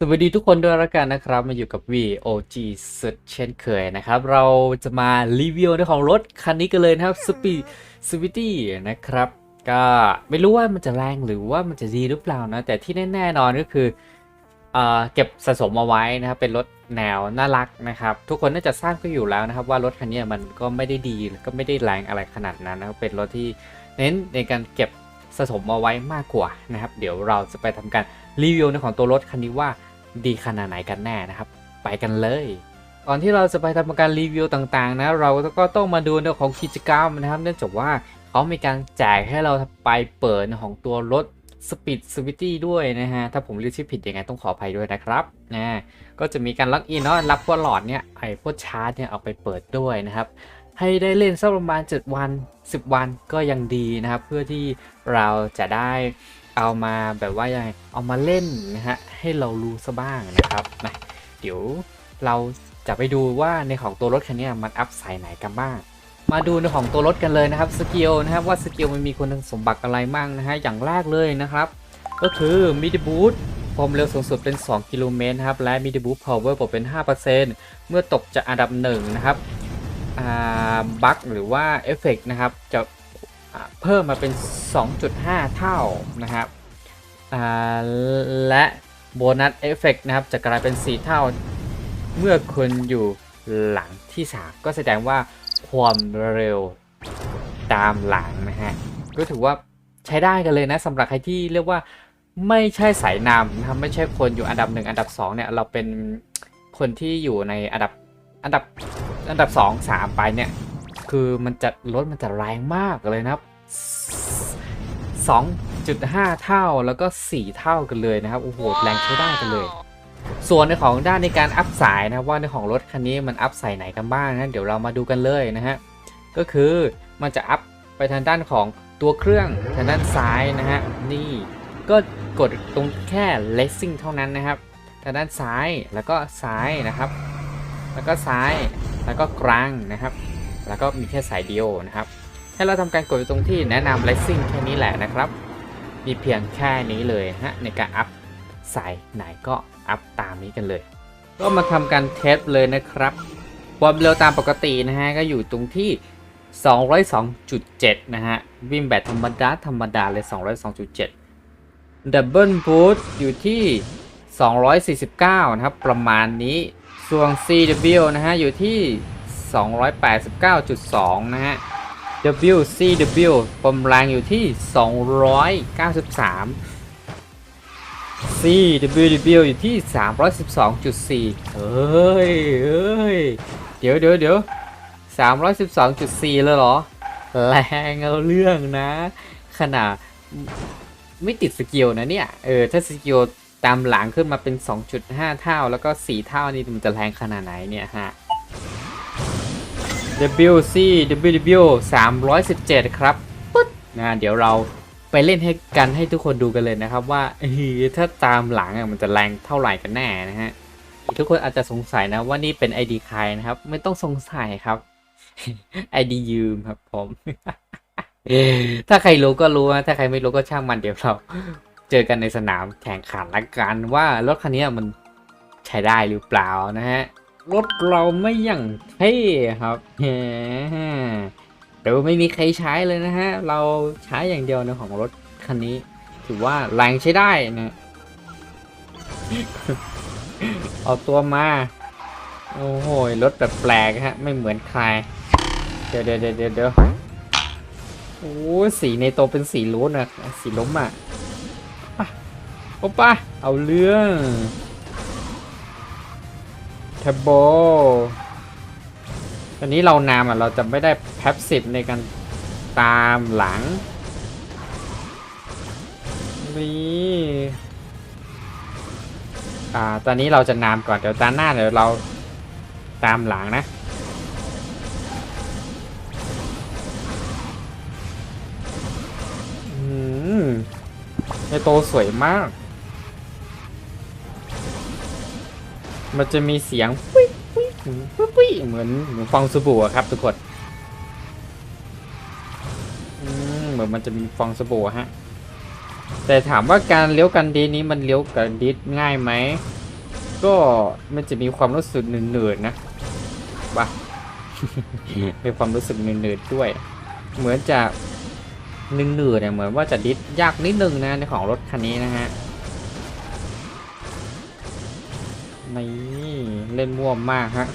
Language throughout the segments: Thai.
สวัสดีทุกคนด้วยละกันนะครับ มาอยู่กับ VOG สุดเช่นเคยนะครับ เราจะมารีวิวในของรถคันนี้กันเลยนะครับ Speed Sweetie นะครับ ก็ไม่รู้ว่ามันจะแรงหรือว่ามันจะดีหรือเปล่านะ แต่ที่แน่ๆนอนก็คือเออเก็บสะสมเอาไว้นะครับ เป็นรถแนวน่ารักนะครับ ทุกคนน่าจะทราบก็อยู่แล้วนะครับ ว่ารถคันนี้มันก็ไม่ได้ดีก็ไม่ได้แรงอะไรขนาดนั้นนะครับเป็นรถที่เน้นในการเก็บสะสมเอาไว้มากกว่านะครับ เดี๋ยวเราจะไปทำการรีวิวในของตัวรถคันนี้ว่า ดีขนาดไหนกันแน่นะครับ ไปกันเลยก่อนที่เราจะไปทำการรีวิวต่างๆ นะ เราก็ต้องมาดูเรื่องของกิจกรรมนะครับ เนื่องจากว่าเขามีการแจกให้เราไปเปิดของตัวรถ Speed s w i t y ด้วยนะฮะ ถ้าผมเรียกชื่อผิดยังไงต้องขออภัยด้วยนะครับนะก็จะมีการล็อกอินเนาะรับพวกหลอดเนี่ยไอ้พวกชาร์จเนี่ยเอาไปเปิดด้วยนะครับ ให้ได้เล่นสักประมาณ 7 วัน 10 วันก็ยังดีนะครับ เพื่อที่เราจะได้ เอามาแบบว่ายังไงเอามาเล่นนะฮะให้เรารู้ซะบ้างนะครับนะเดี๋ยวเราจะไปดูว่าในของตัวรถคันนี้มันอัพใส่ไหนกันบ้าง มาดูในของตัวรถกันเลยนะครับสกิลนะครับว่าสกิลมันมีคุณสมบัติอะไรมั่งนะฮะอย่างแรกเลยนะครับ ก็คือมิดบูทความเร็วสูงสุดเป็น 2 กิโลเมตรนะครับและมิดบูทพาวเวอร์เป็น 5%เมื่อตกจากอันดับหนึ่งนะครับบัคหรือว่าเอฟเฟกนะครับจะ เพิ่มมาเป็น 2.5 เท่านะครับและโบนัสเอฟเฟกนะครับจะกลายเป็น 4 เท่า เมื่อคุณอยู่หลังที่ 3 ก็แสดงว่าความเร็วตามหลังนะฮะก็ถือว่าใช้ได้กันเลยนะสำหรับใครที่เรียกว่าไม่ใช่สายนำนะครับไม่ใช่คนอยู่อันดับ 1 อันดับ 2 เนี่ย เราเป็นคนที่อยู่ในอันดับอันดับอันดับ 2 3 ไปเนี่ย คือมันจะรถมันจะแรงมากเลยนะครับ 2.5 เท่าแล้วก็ 4 เท่ากันเลยนะครับโอ้โหแรงใช้ได้กันเลย ส่วนในของด้านในการอัพสายนะว่าในของรถคันนี้มันอัพสายไหนกันบ้างนะเดี๋ยวเรามาดูกันเลยนะฮะก็คือมันจะอัพไปทางด้านของตัวเครื่องทางด้านซ้ายนะฮะนี่ก็กดตรงแค่ racing เท่านั้นนะครับทางด้านซ้ายแล้วก็ซ้ายนะครับ แล้วก็ซ้ายแล้วก็กลางนะครับ แล้วก็มีแค่สายเดียวนะครับ ให้เราทำการกดตรงที่แนะนำ Racing แค่นี้แหละนะครับ มีเพียงแค่นี้เลยฮะในการอัพสายไหนก็อัพตามนี้กันเลย ก็มาทำการเทสเลยนะครับความเร็วตามปกตินะฮะก็อยู่ตรงที่ 202.7 นะฮะ วิ่งแบบธรรมดา ธรรมดาเลย 202.7 ดับเบิลบูทอยู่ที่ 249 นะครับ ประมาณนี้ ส่วน CW นะฮะ อยู่ที่ 289.2 นะฮะ WCW ความแรงอยู่ที่ 293 CWW อยู่ที่ 312.4 เฮ้ยเฮ้ย เดี๋ยวเดี๋ยวเดี๋ยว312.4 เลยเหรอ แรงเอาเรื่องนะ ขนาดไม่ติดสกิลนะเนี่ย เออ ถ้าสกิลตามหลังขึ้นมาเป็น 2.5 เท่าแล้วก็ 4 เท่านี่มันจะแรงขนาดไหนเนี่ยฮะ WC WW 317 ครับปึ๊ดนะเดี๋ยวเราไปเล่นให้กันให้ทุกคนดูกันเลยนะครับ ว่าเฮ้ยถ้าตามหลังอะมันจะแรงเท่าไหร่กันแน่นะฮะทุกคนอาจจะสงสัยนะว่านี่เป็น ID ใครนะครับ ไม่ต้องสงสัยครับ ID ยืมครับผม ถ้าใครรู้ก็รู้นะถ้าใครไม่รู้ก็ช่างมันเดี๋ยวเรา เจอกันในสนามแข่งขันละกันว่ารถคันนี้มันใช้ได้หรือเปล่านะฮะ รถเราไม่อย่างเท่ครับแหมเดี๋ยวไม่มีใครใช้เลยนะฮะ เราใช้อย่างเดียวในของรถคันนี้ ถือว่าแรงใช้ได้นะเอาตัวมา โอ้โหรถแบบแปลกฮะ ไม่เหมือนใคร เดี๋ยวเดี๋ยวเดี๋ยวเดี๋ยวโอ้สีในโตวเป็นสีล้นอะสีล้มอะโอปะเอาเรื่อง ทบโบตอนนี้เรานามอะเราจะไม่ได้แพปสิบในการตามหลัง นี่อ่าตอนนี้เราจะนามก่อนเดี๋ยวตาหน้าเดี๋ยวเราตามหลังนะอืมไอโตสวยมาก มันจะมีเสียงปุ๊ยปุ๊ยปุ๊ยปุ๊ยเหมือนเหมือนฟองสบู่อะครับทุกคนเหมือนมันจะมีฟองสบู่ฮะ แต่ถามว่าการเลี้ยวกันดีนี้มันเลี้ยวกันดีง่ายไหม ก็มันจะมีความรู้สึกหนืดๆนะบ้ามีความรู้สึกเหนืดๆด้วย เหมือนจะหนืดๆเนี่ยเหมือนว่าจะดิดยากนิดนึงนะในของรถคันนี้นะฮะ นี่เล่นม่วมากฮะ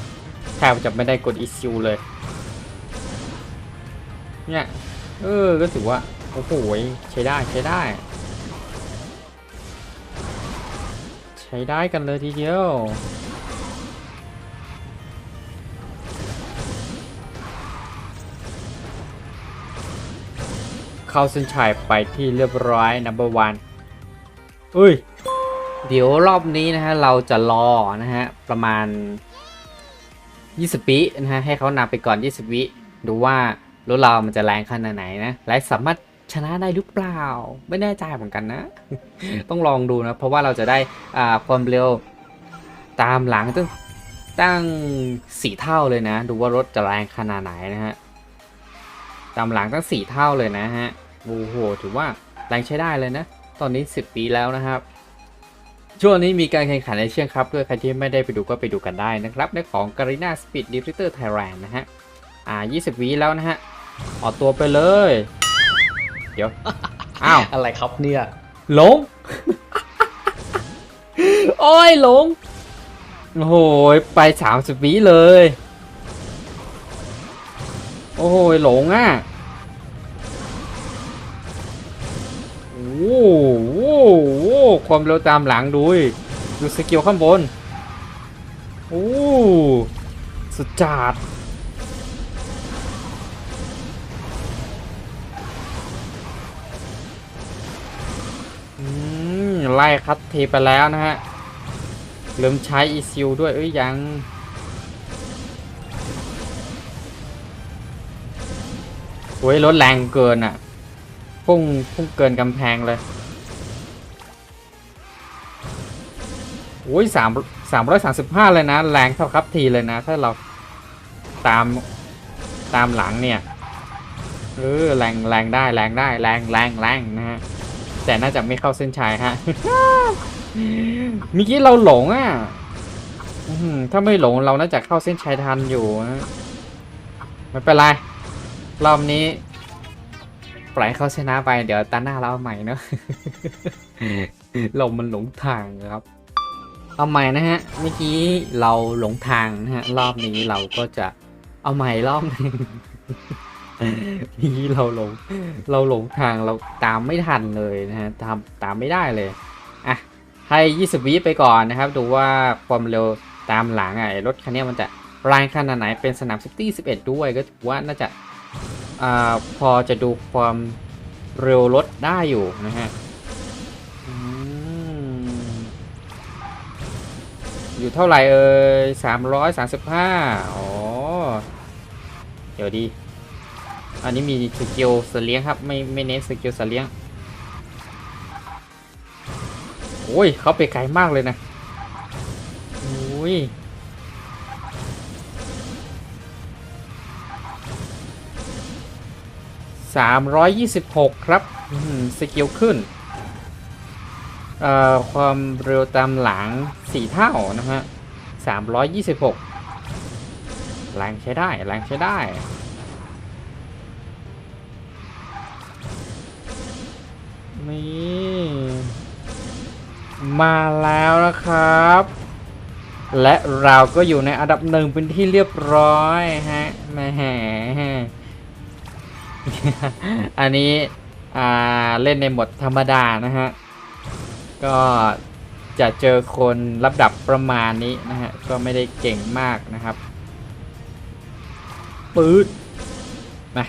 แทบจะไม่ได้กดอีซิวเลย เนี่ย เออ ก็ถือว่า โอ้โหใช้ได้ใช้ได้ ใช้ได้กันเลยทีเดียวเข้าเส้นชัยไปที่เรียบร้อย number one อุ้ย เดี๋ยวรอบนี้นะฮะเราจะรอนะฮะประมาณ 20วินะฮะให้เขานำไปก่อน 20 วิดูว่ารถเรามันจะแรงขนาดไหนนะและสามารถชนะได้หรือเปล่า ไม่แน่ใจเหมือนกันนะ ต้องลองดูนะ เพราะว่าเราจะได้อ่าความเร็วตามหลังตั้งตั้งสี่เท่าเลยนะ ดูว่ารถจะแรงขนาดไหนนะฮะตามหลังตั้งสี่เท่าเลยนะฮะโอ้โหถือว่าแรงใช้ได้เลยนะ ตอนนี้ 10 ปีแล้วนะครับ ช่วงนี้มีการแข่งขันในเชียงครับด้วยใครที่ไม่ได้ไปดูก็ไปดูกันได้นะครับในของ Garena Speed Drifter Thailand นะฮะ อ่า 20 วิแล้วนะฮะ ออกตัวไปเลย เดี๋ยว อ้าว อะไรครับเนี่ยหลง โอ้ยหลง โอ้โห ไป 30 วิเลย โอ้โหหลงอะ โอ้โหความเร็วตามหลังดูดูสกิลข้างบนโอ้สุดจัดอืมไล่คัดเทไปแล้วนะฮะ เริ่มใช้อีซิลด้วยเอ้ยยังโอ้ยรถแรงเกินอะ พุ่งพุ่งเกินกำแพงเลยโอ้ยสามสามร้อยสามสิบห้าเลยนะ แรงเท่าครับทีเลยนะ ถ้าเราตามตามหลังเนี่ย เออแรงแรงได้แรงได้แรงแรงแรงนะฮะ แต่น่าจะไม่เข้าเส้นชัยฮะเมื่อกี้เราหลงอะถ้าไม่หลงเราน่าจะเข้าเส้นชัยทันอยู่นะไม่เป็นไร รอบนี้ ปล่อยให้เขาชนะไปเดี๋ยวตาหน้าเราเอาใหม่เนอะเรามันหลงทางครับ เอาใหม่นะฮะเมื่อกี้เราหลงทางนะฮะรอบนี้เราก็จะเอาใหม่รอบหนึงเมื่อกี้เราหลงเราหลงทางเราตามไม่ทันเลยนะฮะตามตามไม่ได้เลยอะให้ 20 วิไปก่อนนะครับ ดูว่าความเร็วตามหลังอะไอ้รถคันนี้มันจะแรงขนาดไหนเป็นสนามซิตี้11 ด้วยก็ถือว่าน่าจะ อ่าพอจะดูความเร็วรถได้อยู่นะฮะอยู่เท่าไหร่เอ่ย335อ๋อ เดี๋ยวดี อันนี้มีสกิลสเลี้ยงครับ ไม่ไม่เน้นสกิลสเลี้ยง โอ้ยเขาไปไกลมากเลยนะ โอ้ย สามร้อยยี่สิบหกครับสกิลขึ้น ความเร็วตามหลังสี่เท่านะฮะสามร้อยยี่สิบหกแรงใช้ได้ แรงใช้ได้ นี่ มาแล้วนะครับ และเราก็อยู่ในอันดับหนึ่งเป็นที่เรียบร้อยฮะแหม อันนี้เล่นในโหมดธรรมดานะฮะ ก็จะเจอคนระดับประมาณนี้นะฮะ ก็ไม่ได้เก่งมากนะครับ ปืดมา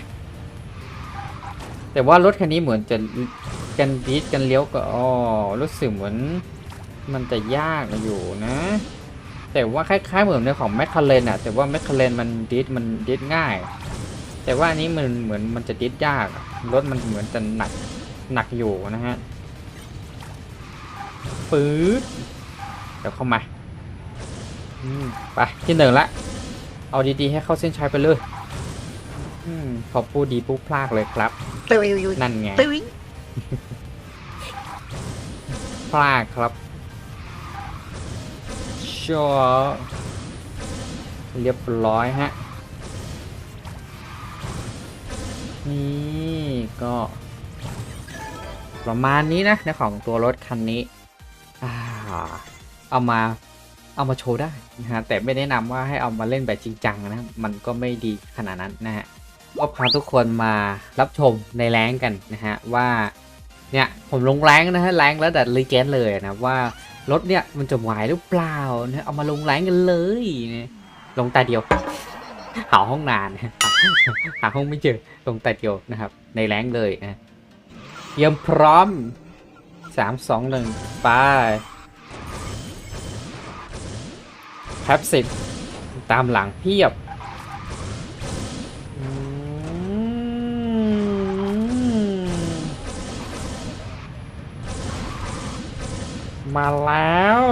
แต่ว่ารถคันนี้เหมือนจะกันดีดกันเลี้ยวก็อ๋อรู้สึกเหมือนมันจะยากอยู่นะ แต่ว่าคล้ายๆเหมือนในของแมคคาเรนอะแต่ว่าแมคคาเรนมันดีดมันดีดง่าย แต่ว่าอันนี้มันเหมือนมันจะดีดยากอะรถมันเหมือนจะหนักหนักอยู่นะฮะปื๊ดเดี๋ยวเข้ามาอืมไปที่หนึ่งละเอาดีๆให้เข้าเส้นชัยไปเลยอืมพอพูดดีปุ๊บพลากเลยครับตึ้ยนั่นไงตึ้ยพลากครับชัวเรียบร้อยฮะ นี่ก็ประมาณนี้นะในของตัวรถคันนี้เอามาเอามาโชว์ได้นะฮะแต่ไม่แนะนำว่าให้เอามาเล่นแบบจริงจังนะมันก็ไม่ดีขนาดนั้นนะฮะก็พาทุกคนมารับชมในแรงกันนะฮะว่าเนี่ยผมลงแรงนะฮะแรงแล้วแต่รีเจนเลยนะว่ารถเนี่ยมันจะไหวหรือเปล่านะเอามาลงแรงกันเลยนะลงตาเดียว หาห้องนานหาห้องไม่เจอลงตาเดียวนะครับ ในแรงเลยนะเตรียมพร้อมสามสองหนึ่งไปแท็บสิบตามหลังเพียบมาแล้ว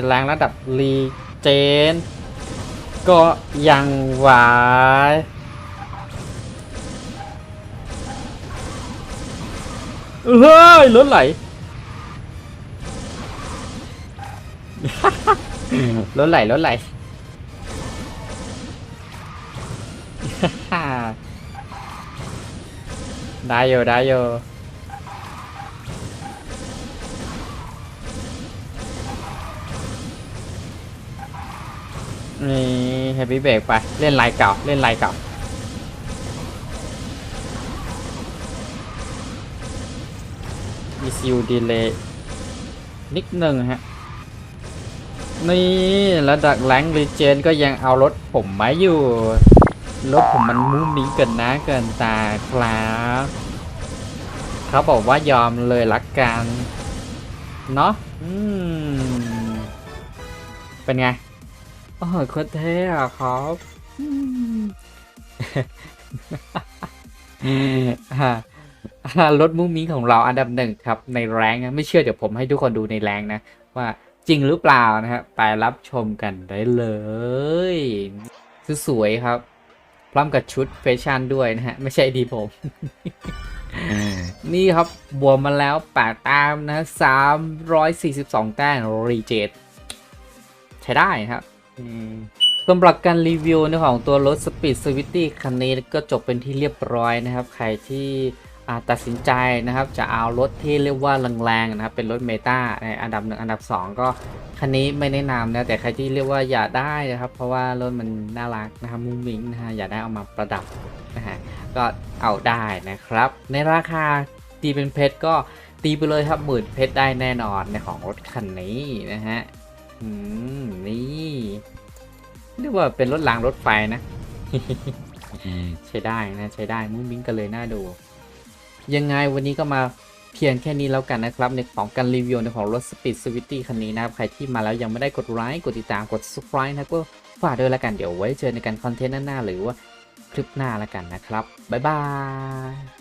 นี่แรงระดับรีเจน ก็ยังไหวเฮ้ยรถไหลรถไหลรถไหลได้อยู่ได้อยู่ นี่แฮปปี้เบรกไป เล่นลายเก่า เล่นลายเก่า ECU delay นิดหนึ่งฮะ นี่ระดับแรงรีเจนก็ยังเอารถผมมาอยู่ รถผมมันมุ้งมิ้งเกินนะเกินตาครับเขาบอกว่ายอมเลยละกัน เนาะอืม เป็นไง โอ้โหโคตรเท่อะครับอืมอ่าอ่ารถมุ้งมิ้งของเราอันดับหนึ่งครับ ในแรงนะไม่เชื่อเดี๋ยวผมให้ทุกคนดูในแรงนะ ว่าจริงหรือเปล่านะฮะไปรับชมกันได้เลยสวยๆครับ พร้อมกับชุดแฟชั่นด้วยนะฮะ ไม่ใช่ดีผม นี่ครับบวมมาแล้วแปดแต้มนะสามร้อยสี่สิบสองแต้มรีเจตใช้ได้ครับ สำหรับการรีวิวในของตัวรถ Speed Swiftly คันนี้ก็จบเป็นที่เรียบร้อยนะครับ ใครที่อ่าตัดสินใจนะครับจะเอารถที่เรียกว่าแรงๆนะครับเป็นรถเมตาในอันดับหนึ่งอันดับ 2 ก็คันนี้ไม่แนะนำนะแต่ใครที่เรียกว่าอยากได้นะครับ เพราะว่ารถมันน่ารักนะครับมุ้งมิ้งนะฮะอยากได้เอามาประดับนะฮะก็เอาได้นะครับ ในราคาตีเป็นเพชรก็ตีไปเลยครับหมื่นเพชรได้แน่นอนในของรถคันนี้นะฮะ อืม นี่เรียกว่าเป็นรถรางรถไฟนะ ใช้ได้นะ ใช้ได้มุ้งมิ้งกันเลยน่าดู ยังไงวันนี้ก็มาเพียงแค่นี้แล้วกันนะครับ ในของการรีวิวในของรถ Speed Swiftly คันนี้นะครับ ใครที่มาแล้วยังไม่ได้กดไลค์กดติดตามกด subscribe นะก็ฝากด้วยแล้วกันเดี๋ยวไว้เจอในการคอนเทนต์หน้า หรือว่าคลิปหน้าแล้วกันนะครับ บ๊ายบาย